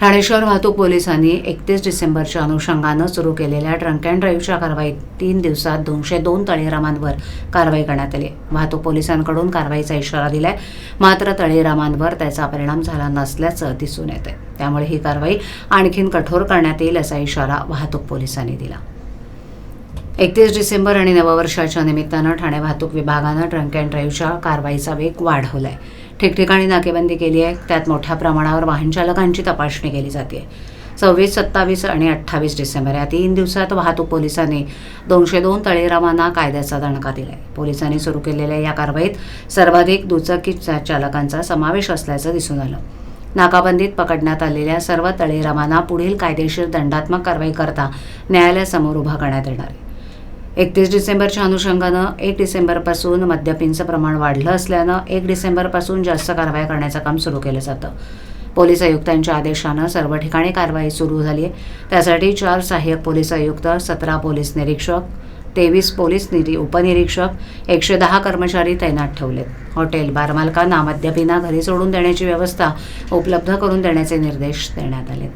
ठाणे शहर वाहतूक पोलिसांनी एकतीस डिसेंबरच्या अनुषंगानं सुरू केलेल्या ट्रंक अँड ड्राईव्हच्या कारवाईत तीन दिवसात दोनशे दोन तळेरामांवर कारवाई करण्यात आली. वाहतूक पोलिसांकडून कारवाईचा इशारा दिलाय. मात्र तळेरामांवर त्याचा परिणाम झाला नसल्याचं दिसून येते त्यामुळे ही कारवाई आणखीन कठोर करण्यात येईल असा इशारा वाहतूक पोलिसांनी दिला. एकतीस डिसेंबर आणि नववर्षाच्या निमित्तानं ठाणे वाहतूक विभागानं ट्रंक अँड ड्राईव्हच्या कारवाईचा वेग वाढवला आहे ठिकठिकाणी नाकेबंदी केली आहे त्यात मोठ्या प्रमाणावर वाहनचालकांची तपासणी केली जाते. सव्वीस सत्तावीस आणि अठ्ठावीस डिसेंबर या तीन दिवसात वाहतूक पोलिसांनी दोनशे दोन तळेरामांना कायद्याचा दणका दिलाय. पोलिसांनी सुरू केलेल्या या कारवाईत सर्वाधिक दुचाकी चालकांचा समावेश असल्याचं दिसून आलं. नाकाबंदीत पकडण्यात आलेल्या सर्व तळेरामांना पुढील कायदेशीर दंडात्मक कारवाई करता न्यायालयासमोर उभा करण्यात येणार आहे. एकतीस डिसेंबरच्या अनुषंगानं एक डिसेंबरपासून मद्यपींचं प्रमाण वाढलं असल्यानं एक डिसेंबरपासून जास्त कारवाई करण्याचं काम सुरू केलं जातं. पोलीस आयुक्तांच्या आदेशानं सर्व ठिकाणी कारवाई सुरू झाली आहे. त्यासाठी चार सहाय्यक पोलीस आयुक्त सतरा पोलीस निरीक्षक तेवीस पोलीस निरी उपनिरीक्षक एकशे दहा कर्मचारी तैनात ठेवलेत. हॉटेल बारमालकांना मद्यपींना घरी सोडून देण्याची व्यवस्था उपलब्ध करून देण्याचे निर्देश देण्यात आलेत.